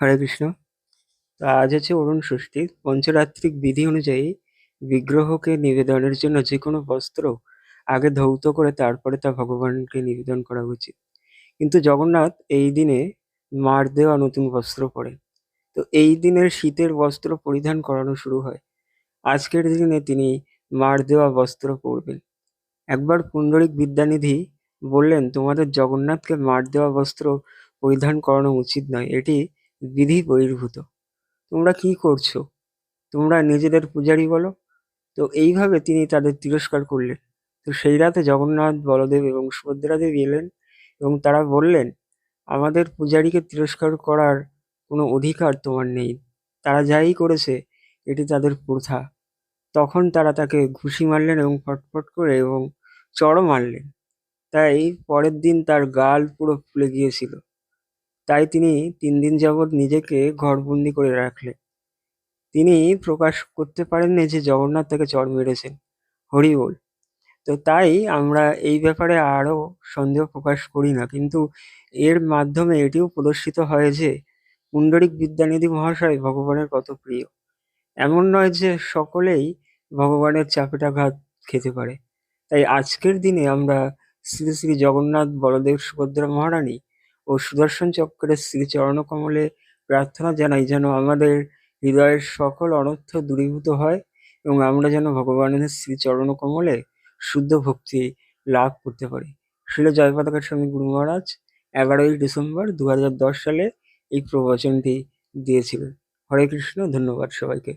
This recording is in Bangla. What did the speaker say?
হরে কৃষ্ণ। তো আজ হচ্ছে অরুণ ষষ্ঠী। পঞ্চরাত্রিক বিধি অনুযায়ী বিগ্রহকে নিবেদনের জন্য যে কোনো বস্ত্র আগে ধৌত করে তারপরে তা ভগবানকে নিবেদন করা উচিত। কিন্তু জগন্নাথ এই দিনে মার দেওয়া নতুন বস্ত্র পরেন। তো এই দিনের শীতের বস্ত্র পরিধান করানো শুরু হয়। আজকের দিনে তিনি মার দেওয়া বস্ত্র পরবেন। একবার পুণ্ডরিক বিদ্যানিধি বললেন, তোমাদের জগন্নাথকে মার দেওয়া বস্ত্র পরিধান করানো উচিত নয়। এটি বিধি বহির্ভূত। তোমরা কি করছ? তোমরা নিজেদের পূজারি বলো। তো এইভাবে তিনি তাদের তিরস্কার করলেন। তো সেই রাতে জগন্নাথ, বলদেব এবং সুভদ্রা দেবী এলেন এবং তারা বললেন, আমাদের পূজারীকে তিরস্কার করার কোনো অধিকার তোমার নেই। তারা যাই করেছে, এটি তাদের প্রথা। তখন তারা তাকে ঘুষি মারলেন এবং ফটফট করে এবং চড়ও মারলেন। তাই পরের দিন তার গাল পুরো ফুলে গিয়েছিল। তাই তিনি তিন দিন যাবৎ নিজেকে ঘরবন্দি করে রাখলেন। তিনি প্রকাশ করতে পারেননি যে জগন্নাথ তাকে চর মেরেছেন। হরি বল। তো তাই আমরা এই ব্যাপারে আরও সন্দেহ প্রকাশ করি না। কিন্তু এর মাধ্যমে এটিও প্রদর্শিত হয় যে পুণ্ডরিক বিদ্যানিধি মহাশয় ভগবানের কত প্রিয়। এমন নয় যে সকলেই ভগবানের চাপেটাঘাত খেতে পারে। তাই আজকের দিনে আমরা শ্রী শ্রী জগন্নাথ বলদেব সুভদ্রা মহারানী ও সুদর্শন চক্রের শ্রীচরণ কমলে প্রার্থনা জানাই যেন আমাদের হৃদয়ের সকল অনর্থ দূরীভূত হয় এবং আমরা যেন ভগবানের শ্রীচরণ কমলে শুদ্ধ ভক্তি লাভ করতে পারি। শিল জয়পতাকা স্বামী গুরু মহারাজ এগারোই ডিসেম্বর দু হাজার দশ সালে এই প্রবচনটি দিয়েছিলেন। হরে কৃষ্ণ, ধন্যবাদ সবাইকে।